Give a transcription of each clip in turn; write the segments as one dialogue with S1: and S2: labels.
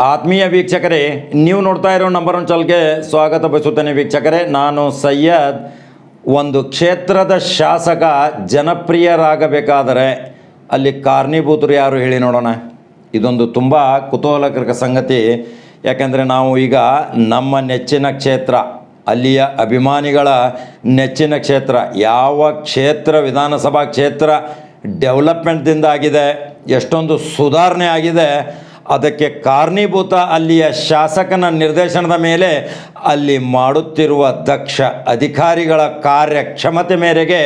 S1: ಆತ್ಮೀಯ ವೀಕ್ಷಕರೇ, ನೀವು ನೋಡ್ತಾ ಇರೋ ನಂಬರ್ ಒನ್ ಚಾಲ್ಗೆ ಸ್ವಾಗತ ಬಯಸುತ್ತೇನೆ ವೀಕ್ಷಕರೇ. ನಾನು ಸಯ್ಯದ್ ಒಂದು ಕ್ಷೇತ್ರದ ಶಾಸಕ ಜನಪ್ರಿಯರಾಗಬೇಕಾದರೆ ಅಲ್ಲಿ ಕಾರಣೀಭೂತರು ಯಾರು ಹೇಳಿ ನೋಡೋಣ. ಇದೊಂದು ತುಂಬ ಕುತೂಹಲಕರಕ ಸಂಗತಿ. ಯಾಕೆಂದರೆ ನಾವು ಈಗ ನಮ್ಮ ನೆಚ್ಚಿನ ಕ್ಷೇತ್ರ, ಅಲ್ಲಿಯ ಅಭಿಮಾನಿಗಳ ನೆಚ್ಚಿನ ಕ್ಷೇತ್ರ, ಯಾವ ಕ್ಷೇತ್ರ, ವಿಧಾನಸಭಾ ಕ್ಷೇತ್ರ ಡೆವಲಪ್ಮೆಂಟ್ದಿಂದ ಆಗಿದೆ ಎಷ್ಟೊಂದು ಸುಧಾರಣೆ ಆಗಿದೆ ಅದಕ್ಕೆ ಕಾರಣೀಭೂತ ಅಲ್ಲಿಯ ಶಾಸಕನ ನಿರ್ದೇಶನದ ಮೇಲೆ ಅಲ್ಲಿ ಮಾಡುತ್ತಿರುವ ದಕ್ಷ ಅಧಿಕಾರಿಗಳ ಕಾರ್ಯಕ್ಷಮತೆ ಮೇರೆಗೆ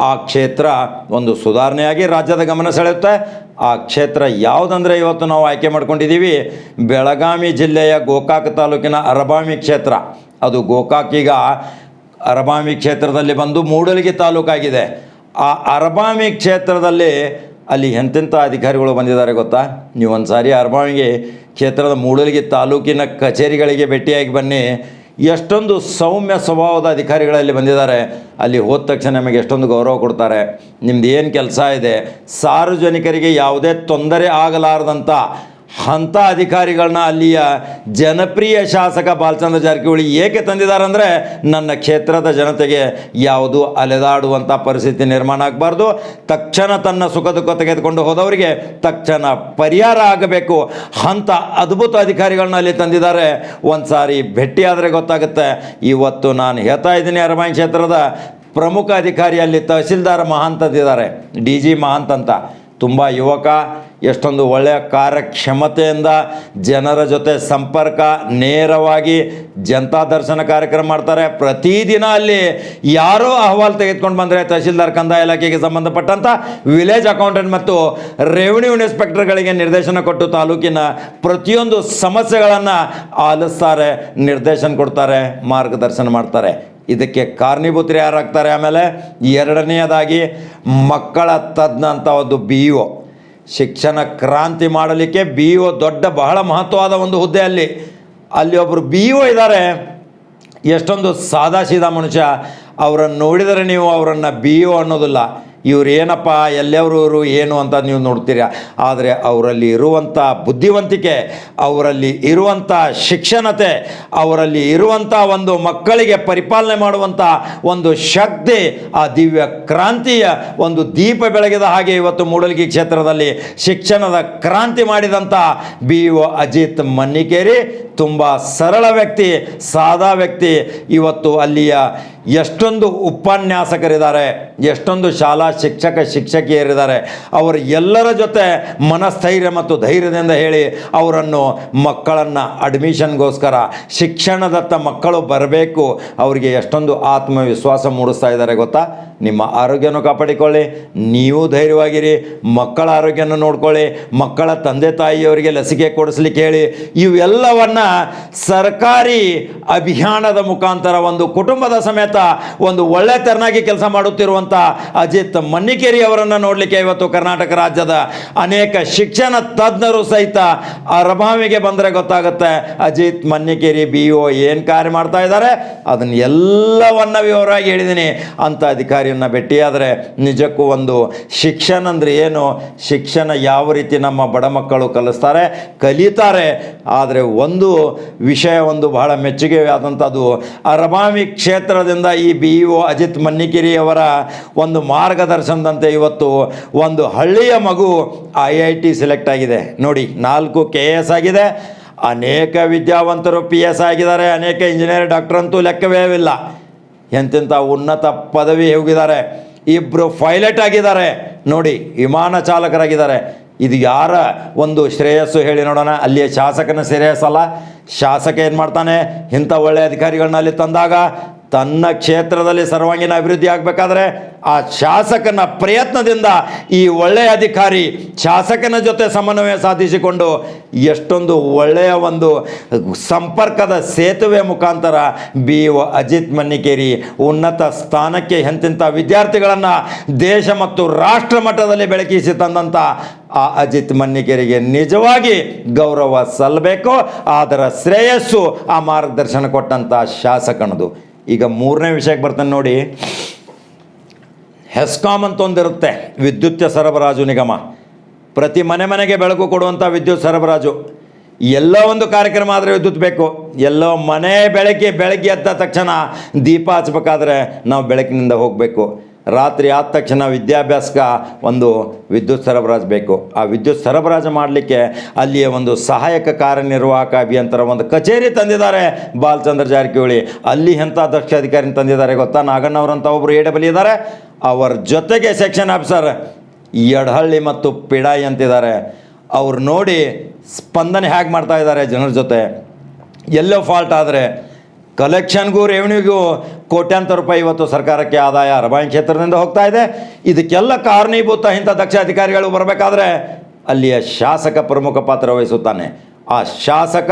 S1: ಆ ಕ್ಷೇತ್ರ ಒಂದು ಸುಧಾರಣೆಯಾಗಿ ರಾಜ್ಯದ ಗಮನ ಸೆಳೆಯುತ್ತೆ. ಆ ಕ್ಷೇತ್ರ ಯಾವುದಂದರೆ ಇವತ್ತು ನಾವು ಆಯ್ಕೆ ಮಾಡ್ಕೊಂಡಿದ್ದೀವಿ. ಬೆಳಗಾವಿ ಜಿಲ್ಲೆಯ ಗೋಕಾಕ್ ತಾಲೂಕಿನ ಅರಬಾಮಿ ಕ್ಷೇತ್ರ. ಅದು ಗೋಕಾಕ್ ಅರಬಾಮಿ ಕ್ಷೇತ್ರದಲ್ಲಿ ಬಂದು ಮೂಡಲಗಿ ತಾಲೂಕಾಗಿದೆ. ಆ ಅರಬಾಮಿ ಕ್ಷೇತ್ರದಲ್ಲಿ ಅಲ್ಲಿ ಎಂತೆಂಥ ಅಧಿಕಾರಿಗಳು ಬಂದಿದ್ದಾರೆ ಗೊತ್ತಾ? ನೀವು ಒಂದು ಸಾರಿ ಅರಬಾವಿಗೆ ಕ್ಷೇತ್ರದ ಮೂಡಲಿಗೆ, ತಾಲೂಕಿನ ಕಚೇರಿಗಳಿಗೆ ಭೇಟಿಯಾಗಿ ಬನ್ನಿ. ಎಷ್ಟೊಂದು ಸೌಮ್ಯ ಸ್ವಭಾವದ ಅಧಿಕಾರಿಗಳಲ್ಲಿ ಬಂದಿದ್ದಾರೆ. ಅಲ್ಲಿ ಹೋದ ತಕ್ಷಣ ನಮಗೆ ಎಷ್ಟೊಂದು ಗೌರವ ಕೊಡ್ತಾರೆ. ನಿಮ್ದು ಏನು ಕೆಲಸ ಇದೆ? ಸಾರ್ವಜನಿಕರಿಗೆ ಯಾವುದೇ ತೊಂದರೆ ಆಗಲಾರದಂಥ ಅಂಥ ಅಧಿಕಾರಿಗಳನ್ನ ಅಲ್ಲಿಯ ಜನಪ್ರಿಯ ಶಾಸಕ ಬಾಲಚಂದ್ರ ಜಾರಕಿಹೊಳಿ ಏಕೆ ತಂದಿದ್ದಾರೆ ಅಂದರೆ ನನ್ನ ಕ್ಷೇತ್ರದ ಜನತೆಗೆ ಯಾವುದು ಅಲೆದಾಡುವಂಥ ಪರಿಸ್ಥಿತಿ ನಿರ್ಮಾಣ ಆಗಬಾರ್ದು. ತಕ್ಷಣ ತನ್ನ ಸುಖ ದುಃಖ ತೆಗೆದುಕೊಂಡು ಹೋದವರಿಗೆ ತಕ್ಷಣ ಪರಿಹಾರ ಆಗಬೇಕು. ಅಂಥ ಅದ್ಭುತ ಅಧಿಕಾರಿಗಳನ್ನ ಅಲ್ಲಿ ತಂದಿದ್ದಾರೆ. ಒಂದು ಸಾರಿ ಭೇಟಿಯಾದರೆ ಗೊತ್ತಾಗುತ್ತೆ. ಇವತ್ತು ನಾನು ಹೇಳ್ತಾ ಇದ್ದೀನಿ ಅರಮಾಯಿ ಕ್ಷೇತ್ರದ ಪ್ರಮುಖ ಅಧಿಕಾರಿ ಅಲ್ಲಿ ತಹಸೀಲ್ದಾರ್ ಮಹಾಂತ್ ಅಂತಿದ್ದಾರೆ. ಡಿ ಜಿ ಮಹಾಂತ್ ಅಂತ. ತುಂಬ ಯುವಕ ಎಷ್ಟೊಂದು ಒಳ್ಳೆಯ ಕಾರ್ಯಕ್ಷಮತೆಯಿಂದ ಜನರ ಜೊತೆ ಸಂಪರ್ಕ ನೇರವಾಗಿ ಜನತಾ ದರ್ಶನ ಕಾರ್ಯಕ್ರಮ ಮಾಡ್ತಾರೆ. ಪ್ರತಿದಿನ ಅಲ್ಲಿ ಯಾರೋ ಅಹವಾಲು ತೆಗೆದುಕೊಂಡು ಬಂದರೆ ತಹಶೀಲ್ದಾರ್ ಕಂದಾಯ ಇಲಾಖೆಗೆ ಸಂಬಂಧಪಟ್ಟಂಥ ವಿಲೇಜ್ ಅಕೌಂಟೆಂಟ್ ಮತ್ತು ರೆವಿನ್ಯೂ ಇನ್ಸ್ಪೆಕ್ಟರ್ಗಳಿಗೆ ನಿರ್ದೇಶನ ಕೊಟ್ಟು ತಾಲೂಕಿನ ಪ್ರತಿಯೊಂದು ಸಮಸ್ಯೆಗಳನ್ನು ಆಲಿಸ್ತಾರೆ, ನಿರ್ದೇಶನ ಕೊಡ್ತಾರೆ, ಮಾರ್ಗದರ್ಶನ ಮಾಡ್ತಾರೆ. ಇದಕ್ಕೆ ಕಾರಣೀಭೂತರು ಯಾರಾಗ್ತಾರೆ? ಆಮೇಲೆ ಎರಡನೆಯದಾಗಿ ಮಕ್ಕಳ ತಜ್ಞ ಅಂತ ಒಂದು ಬಿ ಇ ಒ ಶಿಕ್ಷಣ ಕ್ರಾಂತಿ ಮಾಡಲಿಕ್ಕೆ ಬಿ ಒ ದೊಡ್ಡ ಬಹಳ ಮಹತ್ವವಾದ ಒಂದು ಹುದ್ದೆ ಅಲ್ಲಿ. ಅಲ್ಲಿ ಒಬ್ಬರು ಬಿ ಒ ಇದ್ದಾರೆ ಎಷ್ಟೊಂದು ಸಾದಾ ಸೀದಾ ಮನುಷ್ಯ. ಅವರನ್ನು ನೋಡಿದರೆ ನೀವು ಅವರನ್ನು ಬಿ ಒ ಅನ್ನೋದಿಲ್ಲ. ಇವ್ರು ಏನಪ್ಪ ಇವರು ಏನು ಅಂತ ನೀವು ನೋಡ್ತೀರ. ಆದರೆ ಅವರಲ್ಲಿ ಇರುವಂಥ ಬುದ್ಧಿವಂತಿಕೆ, ಅವರಲ್ಲಿ ಇರುವಂಥ ಶಿಕ್ಷಣತೆ, ಅವರಲ್ಲಿ ಇರುವಂಥ ಒಂದು ಮಕ್ಕಳಿಗೆ ಪರಿಪಾಲನೆ ಮಾಡುವಂಥ ಒಂದು ಶಕ್ತಿ, ಆ ದಿವ್ಯ ಕ್ರಾಂತಿಯ ಒಂದು ದೀಪ ಬೆಳಗಿದ ಹಾಗೆ ಇವತ್ತು ಮೂಡಲಗಿ ಕ್ಷೇತ್ರದಲ್ಲಿ ಶಿಕ್ಷಣದ ಕ್ರಾಂತಿ ಮಾಡಿದಂಥ ಬಿ ಒ ಅಜಿತ್ ಮನ್ನಿಕೇರಿ, ತುಂಬ ಸರಳ ವ್ಯಕ್ತಿ, ಸಾದಾ ವ್ಯಕ್ತಿ. ಇವತ್ತು ಅಲ್ಲಿಯ ಎಷ್ಟೊಂದು ಉಪನ್ಯಾಸಕರಿದ್ದಾರೆ, ಎಷ್ಟೊಂದು ಶಾಲಾ ಶಿಕ್ಷಕ ಶಿಕ್ಷಕಿಯರಿದ್ದಾರೆ. ಅವರು ಎಲ್ಲರ ಜೊತೆ ಮನಸ್ಥೈರ್ಯ ಮತ್ತು ಧೈರ್ಯದಿಂದ ಹೇಳಿ ಅವರನ್ನು ಮಕ್ಕಳನ್ನು ಅಡ್ಮಿಷನ್ಗೋಸ್ಕರ ಶಿಕ್ಷಣದತ್ತ ಮಕ್ಕಳು ಬರಬೇಕು. ಅವರಿಗೆ ಎಷ್ಟೊಂದು ಆತ್ಮವಿಶ್ವಾಸ ಮೂಡಿಸ್ತಾ ಇದ್ದಾರೆ ಗೊತ್ತಾ? ನಿಮ್ಮ ಆರೋಗ್ಯನೂ ಕಾಪಾಡಿಕೊಳ್ಳಿ. ನೀವು ಧೈರ್ಯವಾಗಿರಿ. ಮಕ್ಕಳ ಆರೋಗ್ಯನ ನೋಡ್ಕೊಳ್ಳಿ. ಮಕ್ಕಳ ತಂದೆ ತಾಯಿಯವರಿಗೆ ಲಸಿಕೆ ಕೊಡಿಸ್ಲಿಕ್ಕೆ ಹೇಳಿ. ಇವೆಲ್ಲವನ್ನು ಸರ್ಕಾರಿ ಅಭಿಯಾನದ ಮುಖಾಂತರ ಒಂದು ಕುಟುಂಬದ ಸಮೇತ ಒಂದು ಒಳ್ಳೆ ತೆರನಾಗಿ ಕೆಲಸ ಮಾಡುತ್ತಿರುವಂಥ ಅಜಿತ್ ಮನ್ನಿಕೇರಿ ಅವರನ್ನು ನೋಡಲಿಕ್ಕೆ ಇವತ್ತು ಕರ್ನಾಟಕ ರಾಜ್ಯದ ಅನೇಕ ಶಿಕ್ಷಣ ತಜ್ಞರು ಸಹಿತ ಆ ಅರಭಾವಿಗೆ ಬಂದರೆ ಗೊತ್ತಾಗುತ್ತೆ. ಅಜಿತ್ ಮನ್ನಿಕೇರಿ ಬಿ ಒ ಏನು ಕಾರ್ಯ ಮಾಡ್ತಾ ಇದ್ದಾರೆ? ಅದನ್ನು ಎಲ್ಲವನ್ನ ವಿವರವಾಗಿ ಹೇಳಿದ್ದೀನಿ ಅಂಥ ಅಧಿಕಾರಿಯನ್ನು ಭೇಟಿಯಾದರೆ ನಿಜಕ್ಕೂ ಒಂದು ಶಿಕ್ಷಣ ಅಂದರೆ ಏನು? ಶಿಕ್ಷಣ ಯಾವ ರೀತಿ ನಮ್ಮ ಬಡ ಮಕ್ಕಳು ಕಲಿಸ್ತಾರೆ? ಕಲಿತಾರೆ. ಆದರೆ ಒಂದು ವಿಷಯ ಒಂದು ಬಹಳ ಮೆಚ್ಚುಗೆ ಆದಂಥದ್ದು ಅರಬಾವಿ ಕ್ಷೇತ್ರದಿಂದ ಈ ಬಿ ಒ ಅಜಿತ್ ಮನ್ನಿಕಿರಿಯವರ ಒಂದು ಒಂದು ಮಾರ್ಗದರ್ಶನದಂತೆ ಇವತ್ತು ಒಂದು ಹಳ್ಳಿಯ ಮಗು ಐ ಐ ಟಿ ಸೆಲೆಕ್ಟ್ ಆಗಿದೆ. ನೋಡಿ, ನಾಲ್ಕು ಕೆ ಎಸ್ ಆಗಿದೆ. ಅನೇಕ ವಿದ್ಯಾವಂತರು ಪಿ ಎಸ್ ಆಗಿದ್ದಾರೆ. ಅನೇಕ ಇಂಜಿನಿಯರ್ ಡಾಕ್ಟರ್ ಅಂತೂ ಲೆಕ್ಕವೇ ಇಲ್ಲ. ಎಂತೆಂಥ ಉನ್ನತ ಪದವಿ ಹೋಗಿದ್ದಾರೆ. ಇಬ್ಬರು ಪೈಲಟ್ ಆಗಿದ್ದಾರೆ. ನೋಡಿ, ವಿಮಾನ ಚಾಲಕರಾಗಿದ್ದಾರೆ. ಇದು ಯಾರ ಒಂದು ಶ್ರೇಯಸ್ಸು ಹೇಳಿ ನೋಡೋಣ. ಅಲ್ಲಿಯ ಶಾಸಕನ ಶ್ರೇಯಸ್ಸಲ್ಲ. ಶಾಸಕ ಏನು ಮಾಡ್ತಾನೆ? ಇಂಥ ಒಳ್ಳೆಯ ಅಧಿಕಾರಿಗಳನ್ನ ಅಲ್ಲಿ ತಂದಾಗ ತನ್ನ ಕ್ಷೇತ್ರದಲ್ಲಿ ಸರ್ವಾಂಗೀಣ ಅಭಿವೃದ್ಧಿ ಆಗಬೇಕಾದ್ರೆ ಆ ಶಾಸಕನ ಪ್ರಯತ್ನದಿಂದ ಈ ಒಳ್ಳೆಯ ಅಧಿಕಾರಿ ಶಾಸಕನ ಜೊತೆ ಸಮನ್ವಯ ಸಾಧಿಸಿಕೊಂಡು ಎಷ್ಟೊಂದು ಒಳ್ಳೆಯ ಒಂದು ಸಂಪರ್ಕದ ಸೇತುವೆ ಮುಖಾಂತರ ಬಿ ಒ ಅಜಿತ್ ಮನ್ನಿಕೇರಿ ಉನ್ನತ ಸ್ಥಾನಕ್ಕೆ ಎಂತಿಂಥ ವಿದ್ಯಾರ್ಥಿಗಳನ್ನು ದೇಶ ಮತ್ತು ರಾಷ್ಟ್ರ ಮಟ್ಟದಲ್ಲಿ ಬೆಳಕಿಸಿ ತಂದಂಥ ಆ ಅಜಿತ್ ಮನ್ನಿಕೇರಿಗೆ ನಿಜವಾಗಿ ಗೌರವ ಸಲ್ಲಬೇಕು ಅದರ ಶ್ರೇಯಸ್ಸು, ಆ ಮಾರ್ಗದರ್ಶನ ಕೊಟ್ಟಂಥ ಶಾಸಕನದು. ಈಗ ಮೂರನೇ ವಿಷಯಕ್ಕೆ ಬರ್ತಾನೆ ನೋಡಿ. ಹೆಸ್ಕಾಮ್ ಅಂತ ಒಂದಿರುತ್ತೆ ವಿದ್ಯುತ್ ಸರಬರಾಜು ನಿಗಮ. ಪ್ರತಿ ಮನೆ ಮನೆಗೆ ಬೆಳಕು ಕೊಡುವಂಥ ವಿದ್ಯುತ್ ಸರಬರಾಜು. ಎಲ್ಲೋ ಒಂದು ಕಾರ್ಯಕ್ರಮ ಆದರೆ ವಿದ್ಯುತ್ ಬೇಕು. ಎಲ್ಲೋ ಮನೆ ಬೆಳಗ್ಗೆ ಬೆಳಗ್ಗೆ ಎದ್ದ ತಕ್ಷಣ ದೀಪ ಹಚ್ಬೇಕಾದ್ರೆ ನಾವು ಬೆಳಕಿನಿಂದ ಹೋಗಬೇಕು. ರಾತ್ರಿ ಆದ ತಕ್ಷಣ ವಿದ್ಯಾಭ್ಯಾಸಕ್ಕೆ ಒಂದು ವಿದ್ಯುತ್ ಸರಬರಾಜು ಬೇಕು. ಆ ವಿದ್ಯುತ್ ಸರಬರಾಜು ಮಾಡಲಿಕ್ಕೆ ಅಲ್ಲಿಯ ಒಂದು ಸಹಾಯಕ ಕಾರ್ಯನಿರ್ವಾಹಕ ಅಭಿಯಂತರ ಒಂದು ಕಚೇರಿ ತಂದಿದ್ದಾರೆ ಬಾಲಚಂದ್ರ ಜಾರಕಿಹೊಳಿ. ಅಲ್ಲಿ ಎಂಥ ದಕ್ಷ ಅಧಿಕಾರಿ ತಂದಿದ್ದಾರೆ ಗೊತ್ತಾ? ನಾಗಣ್ಣವರಂತ ಒಬ್ಬರು ಎ ಬಲಿದ್ದಾರೆ ಇದ್ದಾರೆ. ಅವರ ಜೊತೆಗೆ ಸೆಕ್ಷನ್ ಆಫೀಸರ್ ಎಡಹಳ್ಳಿ ಮತ್ತು ಪಿಡಾಯಿ ಅಂತಿದ್ದಾರೆ. ಅವ್ರು ನೋಡಿ ಸ್ಪಂದನೆ ಹೇಗೆ ಮಾಡ್ತಾ ಇದ್ದಾರೆ ಜನರ ಜೊತೆ? ಎಲ್ಲೋ ಫಾಲ್ಟ್ ಆದರೆ ಕಲೆಕ್ಷನ್ಗೂ ರೆವೆನ್ಯೂಗೂ ಕೋಟ್ಯಾಂತರ ರೂಪಾಯಿ ಇವತ್ತು ಸರ್ಕಾರಕ್ಕೆ ಆದಾಯ ಅರಬಾಯಿ ಕ್ಷೇತ್ರದಿಂದ ಹೋಗ್ತಾ ಇದೆ. ಇದಕ್ಕೆಲ್ಲ ಕಾರಣೀಭೂತ ಇಂಥ ದಕ್ಷ ಅಧಿಕಾರಿಗಳು ಬರಬೇಕಾದ್ರೆ ಅಲ್ಲಿಯ ಶಾಸಕ ಪ್ರಮುಖ ಪಾತ್ರ ವಹಿಸುತ್ತಾನೆ. ಆ ಶಾಸಕ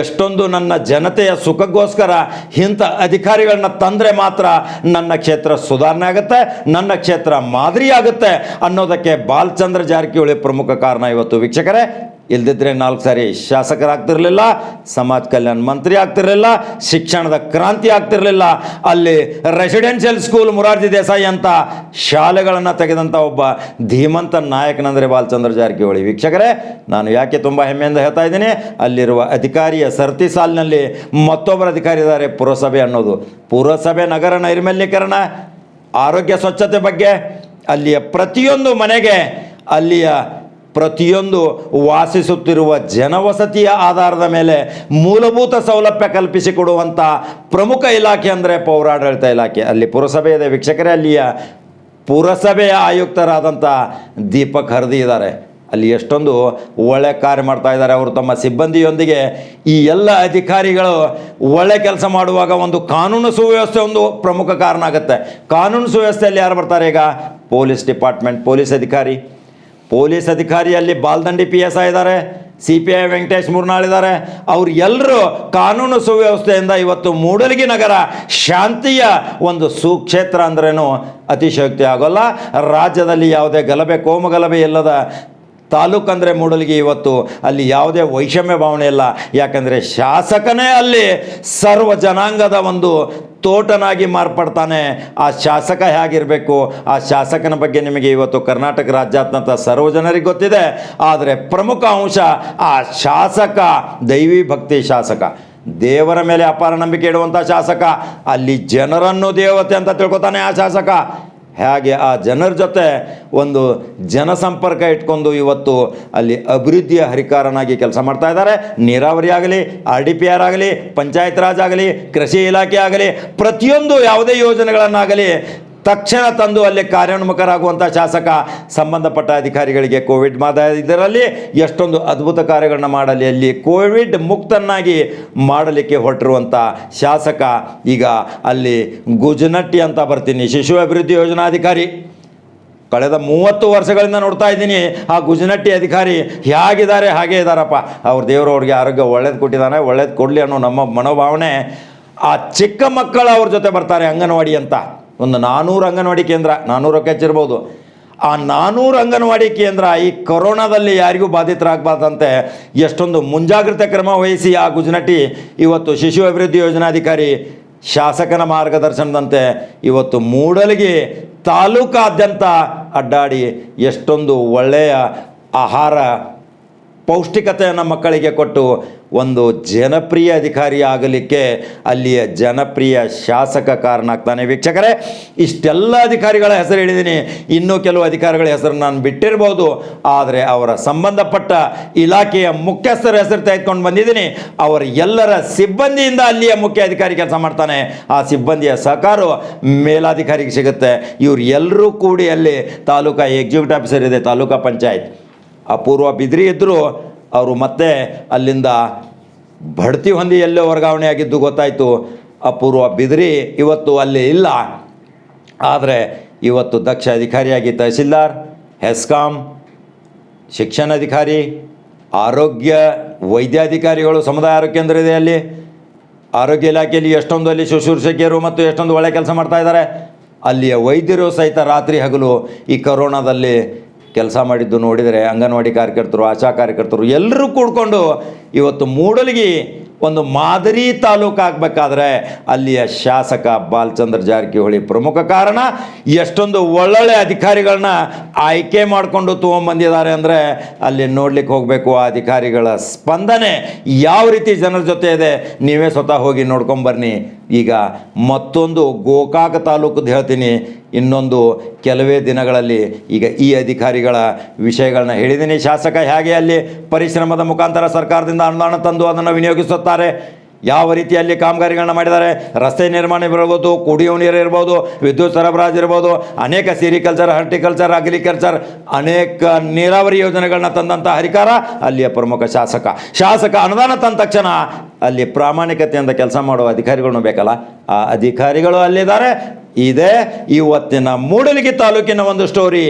S1: ಎಷ್ಟೊಂದು ನನ್ನ ಜನತೆಯ ಸುಖಕ್ಕೋಸ್ಕರ ಇಂಥ ಅಧಿಕಾರಿಗಳನ್ನ ತಂದರೆ ಮಾತ್ರ ನನ್ನ ಕ್ಷೇತ್ರ ಸುಧಾರಣೆ ಆಗುತ್ತೆ, ನನ್ನ ಕ್ಷೇತ್ರ ಮಾದರಿ ಆಗುತ್ತೆ ಅನ್ನೋದಕ್ಕೆ ಬಾಲಚಂದ್ರ ಜಾರಕಿಹೊಳಿ ಪ್ರಮುಖ ಕಾರಣ ಇವತ್ತು ವೀಕ್ಷಕರೇ. ಇಲ್ದಿದ್ರೆ ನಾಲ್ಕು ಸಾರಿ ಶಾಸಕರಾಗ್ತಿರ್ಲಿಲ್ಲ, ಸಮಾಜ ಕಲ್ಯಾಣ ಮಂತ್ರಿ ಆಗ್ತಿರ್ಲಿಲ್ಲ, ಶಿಕ್ಷಣದ ಕ್ರಾಂತಿ ಆಗ್ತಿರ್ಲಿಲ್ಲ. ಅಲ್ಲಿ ರೆಸಿಡೆನ್ಷಿಯಲ್ ಸ್ಕೂಲ್ ಮುರಾರ್ಜಿ ದೇಸಾಯಿ ಅಂತ ಶಾಲೆಗಳನ್ನು ತೆಗೆದಂಥ ಒಬ್ಬ ಧೀಮಂತ ನಾಯಕನಂದರೆ ಬಾಲಚಂದ್ರ ಜಾರಕಿಹೊಳಿ. ವೀಕ್ಷಕರೇ, ನಾನು ಯಾಕೆ ತುಂಬ ಹೆಮ್ಮೆಯಿಂದ ಹೇಳ್ತಾ ಇದ್ದೀನಿ, ಅಲ್ಲಿರುವ ಅಧಿಕಾರಿಯ ಸರತಿ ಸಾಲಿನಲ್ಲಿ ಮತ್ತೊಬ್ಬರ ಅಧಿಕಾರಿ ಇದ್ದಾರೆ, ಪುರಸಭೆ ಅನ್ನೋದು. ಪುರಸಭೆ ನಗರ ನೈರ್ಮಲ್ಯೀಕರಣ, ಆರೋಗ್ಯ ಸ್ವಚ್ಛತೆ ಬಗ್ಗೆ ಅಲ್ಲಿಯ ಪ್ರತಿಯೊಂದು ಮನೆಗೆ ಅಲ್ಲಿಯ ಪ್ರತಿಯೊಂದು ವಾಸಿಸುತ್ತಿರುವ ಜನವಸತಿಯ ಆಧಾರದ ಮೇಲೆ ಮೂಲಭೂತ ಸೌಲಭ್ಯ ಕಲ್ಪಿಸಿಕೊಡುವಂಥ ಪ್ರಮುಖ ಇಲಾಖೆ ಅಂದರೆ ಪೌರಾಡಳಿತ ಇಲಾಖೆ. ಅಲ್ಲಿ ಪುರಸಭೆ ಇದೆ. ವೀಕ್ಷಕರೇ, ಅಲ್ಲಿಯ ಪುರಸಭೆಯ ಆಯುಕ್ತರಾದಂಥ ದೀಪಕ್ ಹರ್ದಿ ಇದ್ದಾರೆ. ಅಲ್ಲಿ ಎಷ್ಟೊಂದು ಒಳ್ಳೆ ಕಾರ್ಯ ಮಾಡ್ತಾ ಇದ್ದಾರೆ. ಅವರು ತಮ್ಮ ಸಿಬ್ಬಂದಿಯೊಂದಿಗೆ ಈ ಎಲ್ಲ ಅಧಿಕಾರಿಗಳು ಒಳ್ಳೆ ಕೆಲಸ ಮಾಡುವಾಗ ಒಂದು ಕಾನೂನು ಸುವ್ಯವಸ್ಥೆ ಒಂದು ಪ್ರಮುಖ ಕಾರಣ ಆಗುತ್ತೆ. ಕಾನೂನು ಸುವ್ಯವಸ್ಥೆಯಲ್ಲಿ ಯಾರು ಬರ್ತಾರೆ ಈಗ? ಪೊಲೀಸ್ ಡಿಪಾರ್ಟ್ಮೆಂಟ್, ಪೊಲೀಸ್ ಅಧಿಕಾರಿ. ಪೊಲೀಸ್ ಅಧಿಕಾರಿಯಲ್ಲಿ ಬಾಲ್ದಂಡಿ ಪಿ ಎಸ್ ಐ ಇದ್ದಾರೆ C P I Venkatesh Murnal ಇದ್ದಾರೆ. ಅವ್ರು ಎಲ್ಲರೂ ಕಾನೂನು ಸುವ್ಯವಸ್ಥೆಯಿಂದ ಇವತ್ತು ಮೂಡಲಗಿ ನಗರ ಶಾಂತಿಯ ಒಂದು ಸುಕ್ಷೇತ್ರ ಅಂದ್ರೇನು ಅತಿಶಯೋಕ್ತಿ ಆಗೋಲ್ಲ. ರಾಜ್ಯದಲ್ಲಿ ಯಾವುದೇ ಗಲಭೆ ಕೋಮಗಲಭೆ ಇಲ್ಲದ ತಾಲೂಕು ಅಂದರೆ ಮೂಡಲಿಗೆ ಇವತ್ತು ಅಲ್ಲಿ ಯಾವುದೇ ವೈಷಮ್ಯ ಭಾವನೆ ಇಲ್ಲ. ಯಾಕಂದರೆ ಶಾಸಕನೇ ಅಲ್ಲಿ ಸರ್ವ ಜನಾಂಗದ ಒಂದು ತೋಟನಾಗಿ ಮಾರ್ಪಡ್ತಾನೆ. ಆ ಶಾಸಕ ಹೇಗಿರಬೇಕು? ಆ ಶಾಸಕನ ಬಗ್ಗೆ ನಿಮಗೆ ಇವತ್ತು ಕರ್ನಾಟಕ ರಾಜ್ಯಾದ್ಯಂತ ಸರ್ವ ಜನರಿಗೆ ಗೊತ್ತಿದೆ. ಆದರೆ ಪ್ರಮುಖ ಅಂಶ ಆ ಶಾಸಕ, ದೈವಿ ಭಕ್ತಿ ಶಾಸಕ. ದೇವರ ಮೇಲೆ ಅಪಾರ ನಂಬಿಕೆ ಇಡುವಂಥ ಶಾಸಕ. ಅಲ್ಲಿ ಜನರನ್ನು ದೇವತೆ ಅಂತ ತಿಳ್ಕೊತಾನೆ ಆ ಶಾಸಕ. ಹೇಗೆ ಆ ಜನರ ಜೊತೆ ಒಂದು ಜನಸಂಪರ್ಕ ಇಟ್ಕೊಂಡು ಇವತ್ತು ಅಲ್ಲಿ ಅಭಿವೃದ್ಧಿಯ ಹರಿಕಾರನಾಗಿ ಕೆಲಸ ಮಾಡ್ತಾ ಇದ್ದಾರೆ. ನೀರಾವರಿ ಆಗಲಿ, ಆರ್ ಡಿ ಪಿ ಆರ್ ಆಗಲಿ, ಪಂಚಾಯತ್ ರಾಜ್ ಆಗಲಿ, ಕೃಷಿ ಇಲಾಖೆ ಆಗಲಿ, ಪ್ರತಿಯೊಂದು ಯಾವುದೇ ಯೋಜನೆಗಳನ್ನಾಗಲಿ ತಕ್ಷಣ ತಂದು ಅಲ್ಲಿ ಕಾರ್ಯೋನ್ಮುಖರಾಗುವಂಥ ಶಾಸಕ, ಸಂಬಂಧಪಟ್ಟ ಅಧಿಕಾರಿಗಳಿಗೆ ಕೋವಿಡ್ ಮಾದ ಇದರಲ್ಲಿ ಎಷ್ಟೊಂದು ಅದ್ಭುತ ಕಾರ್ಯಗಳನ್ನ ಮಾಡಲಿ, ಅಲ್ಲಿ ಕೋವಿಡ್ ಮುಕ್ತನ್ನಾಗಿ ಮಾಡಲಿಕ್ಕೆ ಹೊರಟಿರುವಂಥ ಶಾಸಕ, ಈಗ ಅಲ್ಲಿ ಗುಜನಟ್ಟಿ ಅಂತ ಬರ್ತೀನಿ, ಶಿಶು ಅಭಿವೃದ್ಧಿ ಯೋಜನಾಧಿಕಾರಿ ಕಳೆದ ಮೂವತ್ತು ವರ್ಷಗಳಿಂದ ನೋಡ್ತಾ ಇದ್ದೀನಿ, ಆ ಗುಜನಟ್ಟಿ ಅಧಿಕಾರಿ ಹೇಗಿದ್ದಾರೆ, ಹಾಗೆ ಇದ್ದಾರಪ್ಪ. ಅವ್ರ ದೇವರು ಅವ್ರಿಗೆ ಆರೋಗ್ಯ ಒಳ್ಳೇದು ಕೊಟ್ಟಿದ್ದಾನೆ, ಒಳ್ಳೇದು ಕೊಡಲಿ ಅನ್ನೋ ನಮ್ಮ ಮನೋಭಾವನೆ, ಆ ಚಿಕ್ಕ ಮಕ್ಕಳು ಅವ್ರ ಜೊತೆ ಬರ್ತಾರೆ ಅಂಗನವಾಡಿ ಅಂತ. ಒಂದು ನಾನ್ನೂರು ಅಂಗನವಾಡಿ ಕೇಂದ್ರ ನಾನ್ನೂರಕ್ಕೆ ಹೆಚ್ಚಿರ್ಬೋದು. ಆ ನಾನ್ನೂರು ಅಂಗನವಾಡಿ ಕೇಂದ್ರ ಈ ಕೊರೋನಾದಲ್ಲಿ ಯಾರಿಗೂ ಬಾಧಿತರಾಗಬಾರ್ದಂತೆ ಎಷ್ಟೊಂದು ಮುಂಜಾಗ್ರತೆ ಕ್ರಮ ವಹಿಸಿ ಆ ಗುಜನಟಿ ಇವತ್ತು ಶಿಶು ಅಭಿವೃದ್ಧಿ ಯೋಜನಾಧಿಕಾರಿ ಶಾಸಕನ ಮಾರ್ಗದರ್ಶನದಂತೆ ಇವತ್ತು ಮೂಡಲಿಗೆ ತಾಲೂಕಾದ್ಯಂತ ಅಡ್ಡಾಡಿ ಎಷ್ಟೊಂದು ಒಳ್ಳೆಯ ಆಹಾರ ಪೌಷ್ಟಿಕತೆಯನ್ನು ಮಕ್ಕಳಿಗೆ ಕೊಟ್ಟು ಒಂದು ಜನಪ್ರಿಯ ಅಧಿಕಾರಿ ಆಗಲಿಕ್ಕೆ ಅಲ್ಲಿಯ ಜನಪ್ರಿಯ ಶಾಸಕ ಕಾರಣ ಆಗ್ತಾನೆ ವೀಕ್ಷಕರೇ, ಇಷ್ಟೆಲ್ಲ ಅಧಿಕಾರಿಗಳ ಹೆಸರು ಹೇಳಿದ್ದೀನಿ. ಇನ್ನೂ ಕೆಲವು ಅಧಿಕಾರಿಗಳ ಹೆಸರು ನಾನು ಬಿಟ್ಟಿರ್ಬೋದು. ಆದರೆ ಅವರ ಸಂಬಂಧಪಟ್ಟ ಇಲಾಖೆಯ ಮುಖ್ಯಸ್ಥರ ಹೆಸರು ತೆಗೆದುಕೊಂಡು ಬಂದಿದ್ದೀನಿ. ಅವರ ಎಲ್ಲರ ಸಿಬ್ಬಂದಿಯಿಂದ ಅಲ್ಲಿಯ ಮುಖ್ಯ ಅಧಿಕಾರಿ ಕೆಲಸ ಮಾಡ್ತಾನೆ. ಆ ಸಿಬ್ಬಂದಿಯ ಸಹಕಾರ ಮೇಲಾಧಿಕಾರಿಗೆ ಸಿಗುತ್ತೆ. ಇವರು ಎಲ್ಲರೂ ಕೂಡಿ ಅಲ್ಲಿ ತಾಲೂಕಾ ಎಕ್ಸಿಕ್ಯೂಟಿವ್ ಆಫೀಸರ್ ಇದೆ, ತಾಲೂಕಾ ಪಂಚಾಯತ್. ಅಪೂರ್ವ ಬಿದ್ರಿ ಇದ್ದರೂ ಅವರು ಮತ್ತೆ ಅಲ್ಲಿಂದ ಬಡ್ತಿ ಹೊಂದಿ ಎಲ್ಲೋ ವರ್ಗಾವಣೆ ಆಗಿದ್ದು ಗೊತ್ತಾಯಿತು. ಅಪೂರ್ವ ಬಿದ್ರಿ ಇವತ್ತು ಅಲ್ಲಿ ಇಲ್ಲ. ಆದರೆ ಇವತ್ತು ದಕ್ಷ ಅಧಿಕಾರಿಯಾಗಿ ತಹಸೀಲ್ದಾರ್, ಹೆಸ್ಕಾಂ ಶಿಕ್ಷಣಾಧಿಕಾರಿ ಆರೋಗ್ಯ ವೈದ್ಯಾಧಿಕಾರಿಗಳು, ಸಮುದಾಯ ಆರೋಗ್ಯ ಕೇಂದ್ರ ಇದೆ ಅಲ್ಲಿ. ಆರೋಗ್ಯ ಇಲಾಖೆಯಲ್ಲಿ ಎಷ್ಟೊಂದು ಅಲ್ಲಿ ಶುಶ್ರೂಷಕಿಯರು ಮತ್ತು ಎಷ್ಟೊಂದು ಒಳ್ಳೆ ಕೆಲಸ ಮಾಡ್ತಾ ಇದ್ದಾರೆ. ಅಲ್ಲಿಯ ವೈದ್ಯರು ಸಹಿತ ರಾತ್ರಿ ಹಗಲು ಈ ಕರೋನಾದಲ್ಲಿ ಕೆಲಸ ಮಾಡಿದ್ದು ನೋಡಿದರೆ ಅಂಗನವಾಡಿ ಕಾರ್ಯಕರ್ತರು, ಆಶಾ ಕಾರ್ಯಕರ್ತರು ಎಲ್ಲರೂ ಕೂಡ್ಕೊಂಡು ಇವತ್ತು ಮೂಡಲಿಗೆ ಒಂದು ಮಾದರಿ ತಾಲೂಕು ಆಗಬೇಕಾದ್ರೆ ಅಲ್ಲಿಯ ಶಾಸಕ ಬಾಲಚಂದ್ರ ಜಾರಕಿಹೊಳಿ ಪ್ರಮುಖ ಕಾರಣ ಎಷ್ಟೊಂದು ಒಳ್ಳೊಳ್ಳೆ ಅಧಿಕಾರಿಗಳನ್ನ ಆಯ್ಕೆ ಮಾಡಿಕೊಂಡು ತೊಗೊಂಬಂದಿದ್ದಾರೆ ಅಂದರೆ ಅಲ್ಲಿ ನೋಡ್ಲಿಕ್ಕೆ ಹೋಗಬೇಕು. ಆ ಅಧಿಕಾರಿಗಳ ಸ್ಪಂದನೆ ಯಾವ ರೀತಿ ಜನರ ಜೊತೆ ಇದೆ, ನೀವೇ ಸ್ವತಃ ಹೋಗಿ ನೋಡ್ಕೊಂಬರ್ನಿ. ಈಗ ಮತ್ತೊಂದು ಗೋಕಾಕ ತಾಲೂಕದ್ದು ಹೇಳ್ತೀನಿ. ಇನ್ನೊಂದು ಕೆಲವೇ ದಿನಗಳಲ್ಲಿ ಈಗ ಈ ಅಧಿಕಾರಿಗಳ ವಿಷಯಗಳನ್ನ ಹೇಳಿದ್ದೀನಿ. ಶಾಸಕ ಹೇಗೆ ಅಲ್ಲಿ ಪರಿಶ್ರಮದ ಮುಖಾಂತರ ಸರ್ಕಾರದಿಂದ ಅನುದಾನ ತಂದು ಅದನ್ನು ವಿನಿಯೋಗಿಸುತ್ತಾರೆ? ಯಾವ ರೀತಿಯಲ್ಲಿ ಕಾಮಗಾರಿಗಳನ್ನ ಮಾಡಿದ್ದಾರೆ? ರಸ್ತೆ ನಿರ್ಮಾಣ ಇರ್ಬೋದು ಕುಡಿಯುವ ನೀರು ಇರ್ಬೋದು, ವಿದ್ಯುತ್ ಸರಬರಾಜು ಇರ್ಬೋದು, ಅನೇಕ ಸಿರಿಕಲ್ಚರ್, ಹಾರ್ಟಿಕಲ್ಚರ್, ಅಗ್ರಿಕಲ್ಚರ್, ಅನೇಕ ನೀರಾವರಿ ಯೋಜನೆಗಳನ್ನ ತಂದಂಥ ಹರಿಕಾರ ಅಲ್ಲಿಯ ಪ್ರಮುಖ ಶಾಸಕ. ಶಾಸಕ ಅನುದಾನ ತಂದ ತಕ್ಷಣ ಅಲ್ಲಿ ಪ್ರಾಮಾಣಿಕತೆಯಿಂದ ಕೆಲಸ ಮಾಡುವ ಅಧಿಕಾರಿಗಳನ್ನು ಬೇಕಲ್ಲ? ಆ ಅಧಿಕಾರಿಗಳು ಅಲ್ಲಿದ್ದಾರೆ. ಇದೆ ಇವತ್ತಿನ ಮೂಡಲಗಿ ತಾಲೂಕಿನ ಒಂದು ಸ್ಟೋರಿ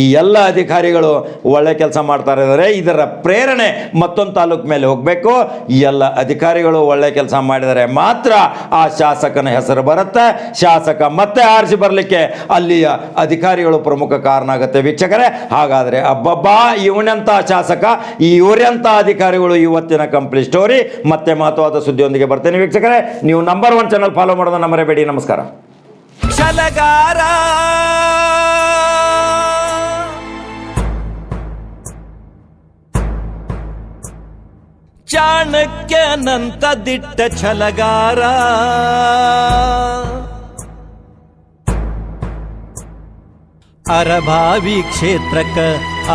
S1: ಈ ಎಲ್ಲ ಅಧಿಕಾರಿಗಳು ಒಳ್ಳೆ ಕೆಲಸ ಮಾಡ್ತಾ ಇದ್ದಾರೆ. ಇದರ ಪ್ರೇರಣೆ ಮತ್ತೊಂದು ತಾಲೂಕು ಮೇಲೆ ಹೋಗಬೇಕು. ಈ ಎಲ್ಲ ಅಧಿಕಾರಿಗಳು ಒಳ್ಳೆ ಕೆಲಸ ಮಾಡಿದರೆ ಮಾತ್ರ ಆ ಶಾಸಕನ ಹೆಸರು ಬರುತ್ತೆ. ಶಾಸಕ ಮತ್ತೆ ಆರಿಸಿ ಬರಲಿಕ್ಕೆ ಅಲ್ಲಿಯ ಅಧಿಕಾರಿಗಳು ಪ್ರಮುಖ ಕಾರಣ ಆಗುತ್ತೆ ವೀಕ್ಷಕರೇ. ಹಾಗಾದರೆ ಅಬ್ಬಬ್ಬಾ ಇವನಂಥ ಶಾಸಕ ಇವರಂಥ ಅಧಿಕಾರಿಗಳು ಇವತ್ತಿನ ಕಂಪ್ಲೀಟ್ ಸ್ಟೋರಿ ಮತ್ತೆ ಮಹತ್ವದ ಸುದ್ದಿಯೊಂದಿಗೆ ಬರ್ತೇನೆ ವೀಕ್ಷಕರೇ. ನೀವು ನಂಬರ್ ಒನ್ ಚಾನಲ್ ಫಾಲೋ ಮಾಡೋದನ್ನ ಮರೆಬೇಡಿ ನಮಸ್ಕಾರ
S2: ಛಲಗಾರ ಚಾಣಕ್ಯನಂತ ದಿಟ್ಟ ಛಲಗಾರ ಅರಭಾವಿ ಕ್ಷೇತ್ರಕ್ಕ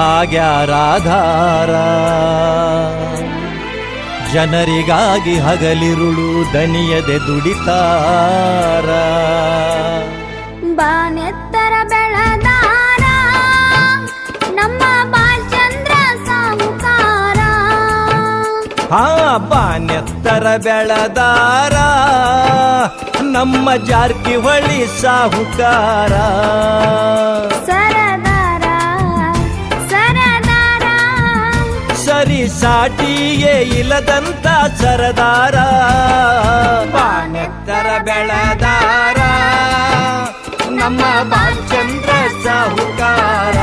S2: ಆಗ್ಯಾರಾಧಾರ ಜನರಿಗಾಗಿ ಹಗಲಿರುಳು ದನಿಯದೆ ದುಡಿತಾರ.
S3: ಬಾನೆತ್ತರ ಬೆಳದಾರ ನಮ್ಮ ಬಾಲಚಂದ್ರ ಸಾಹುಕಾರ.
S2: ಹಾ ಬಾನೆತ್ತರ ಬೆಳದಾರ ನಮ್ಮ ಜಾರ್ಕಿಹೊಳಿ ಸಾಹುಕಾರ. ಸಾಟಿಯೇ ಇಲ್ಲದಂತ ಸರದಾರ. ಪಾನೆತ್ತರ ಬೆಳದಾರ. ನಮ್ಮ ಬಾಲಚಂದ್ರ ಸಾಹುಕಾರ